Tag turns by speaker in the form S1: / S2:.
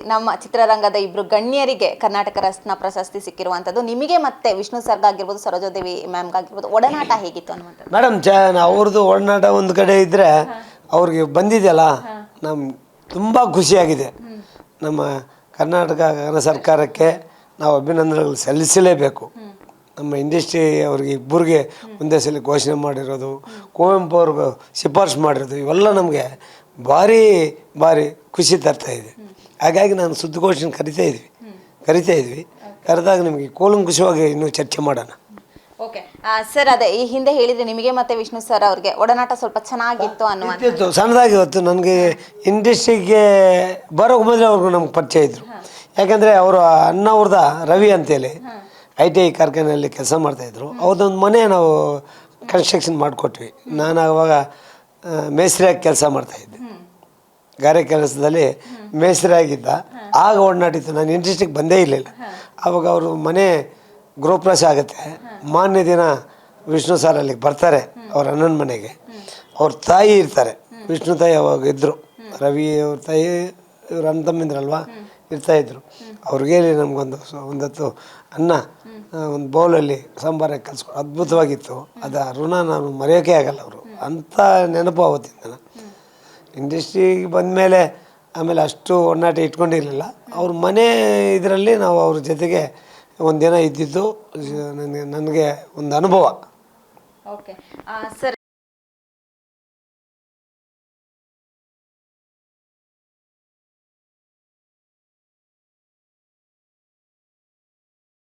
S1: ನಮ್ಮ ಚಿತ್ರರಂಗದ ಇಬ್ಬರು ಗಣ್ಯರಿಗೆ ಕರ್ನಾಟಕ ರತ್ನ ಪ್ರಶಸ್ತಿ ಸಿಕ್ಕಿರುವಂತದ್ದು ನಿಮಗೆ ಮತ್ತೆ ವಿಷ್ಣು ಸರ್ಗ್ ಆಗಿರ್ಬೋದು ಸರೋಜಾದೇವಿ ಮ್ಯಾಮ್ ಆಗಿರ್ಬೋದು ಒಡನಾಟ ಹೇಗಿತ್ತು ಅನ್ನುವಂಥದ್ದು?
S2: ಮೇಡಮ್, ಜ, ಅವ್ರದ್ದು ಒಡನಾಟ ಒಂದು ಕಡೆ ಇದ್ದರೆ ಅವ್ರಿಗೆ ಬಂದಿದೆಯಲ್ಲ ನಮ್ಮ ತುಂಬ ಖುಷಿಯಾಗಿದೆ. ನಮ್ಮ ಕರ್ನಾಟಕ ಸರ್ಕಾರಕ್ಕೆ ನಾವು ಅಭಿನಂದನೆಗಳು ಸಲ್ಲಿಸಲೇಬೇಕು. ನಮ್ಮ ಇಂಡಸ್ಟ್ರಿ ಅವ್ರಿಗೆ ಇಬ್ಬರಿಗೆ ಒಂದೇ ಸಲ ಘೋಷಣೆ ಮಾಡಿರೋದು, ಕುವೆಂಪು ಅವ್ರಿಗೆ ಶಿಫಾರಸು ಮಾಡಿರೋದು, ಇವೆಲ್ಲ ನಮಗೆ ಭಾರಿ ಭಾರಿ ಖುಷಿ ತರ್ತಾ ಇದೆ. ಹಾಗಾಗಿ ನಾನು ಸುದ್ದಿಗೋಷ್ಠಿನ ಕರಿತಾ ಇದ್ವಿ. ಕರಿತಾ ಇದ್ವಿ. ಕರೆದಾಗ ನಿಮಗೆ ಕೂಲಂಕುಷವಾಗಿ ಇನ್ನೂ ಚರ್ಚೆ ಮಾಡೋಣ.
S1: ಓಕೆ. ಸರ್ ಅದೇ ಈ ಹಿಂದೆ ಹೇಳಿದ್ರೆ ನಿಮಗೆ ಮತ್ತೆ ವಿಷ್ಣು ಸರ್ ಅವ್ರಿಗೆ ಒಡನಾಟ ಸ್ವಲ್ಪ ಚೆನ್ನಾಗಿತ್ತು ಅನ್ನುವಂಥ
S2: ಇತ್ತು ಸಣ್ಣದಾಗಿ ಇವತ್ತು ನನಗೆ ಇಂಡಸ್ಟ್ರಿಗೆ ಬರೋಕ್ಕೆ ಮೊದಲೇ ಅವ್ರಿಗೂ ನಮ್ಗೆ ಪರಿಚಯ ಇದ್ದರು ಯಾಕಂದರೆ ಅವರು ಅಣ್ಣ ಅವ್ರದ ರವಿ ಅಂತೇಳಿ ಐ ಟಿ ಐ ಕಾರ್ಖಾನೆಯಲ್ಲಿ ಕೆಲಸ ಮಾಡ್ತಾಯಿದ್ರು ಅವ್ರದ್ದೊಂದು ಮನೆ ನಾವು ಕನ್ಸ್ಟ್ರಕ್ಷನ್ ಮಾಡಿಕೊಟ್ವಿ. ನಾನು ಆವಾಗ ಮೇಸ್ತ್ರಿಯಾಗಿ ಕೆಲಸ ಮಾಡ್ತಾಯಿದ್ದೆ ಗಾರೆ ಕೆಲಸದಲ್ಲಿ ಆಗಿದ್ದ ಆಗ ಒಡನಾಟಿತ್ತು. ನಾನು ಇಂಡಸ್ಟ್ರಿಗೆ ಬಂದೇ ಇರಲಿಲ್ಲ. ಅವಾಗ ಅವರು ಮನೆ ಗೃಹಪ್ರವೇಶ ಆಗುತ್ತೆ. ಮಾನ್ಯ ದಿನ ವಿಷ್ಣು ಸರ್ ಅಲ್ಲಿಗೆ ಬರ್ತಾರೆ ಅವ್ರ ಅಣ್ಣನ ಮನೆಗೆ. ಅವ್ರ ತಾಯಿ ಇರ್ತಾರೆ. ವಿಷ್ಣು ತಾಯಿ ಅವಾಗ ಇದ್ದರು ರವಿ ಅವ್ರ ತಾಯಿ, ಇವ್ರ ಅಣ್ಣ ತಮ್ಮಿಂದ್ರಲ್ವಾ ಇರ್ತಾಯಿದ್ರು ಅವ್ರಿಗೆ ನಮ್ಗೊಂದು ಒಂದತ್ತು ಅನ್ನ, ಒಂದು ಬೌಲಲ್ಲಿ ಸಾಂಬಾರ ಕಲಿಸ್ಕೊಡು ಅದ್ಭುತವಾಗಿತ್ತು. ಅದು ಋಣ ನಾನು ಮರೆಯೋಕೆ ಆಗಲ್ಲ ಅವರು. ಅಂಥ ನೆನಪು ಅವತ್ತಿಂದ ಇಂಡಸ್ಟ್ರಿಗೆ ಬಂದಮೇಲೆ ಆಮೇಲೆ ಅಷ್ಟು ಒಡನಾಟ ಇಟ್ಕೊಂಡಿರಲಿಲ್ಲ. ಅವ್ರ ಮನೆ ಇದರಲ್ಲಿ ನಾವು ಅವ್ರ ಜೊತೆಗೆ ಒಂದಿನ ಇದ್ದಿದ್ದು, ನನಗೆ ನನಗೆ ಒಂದು ಅನುಭವ.
S1: Okay sir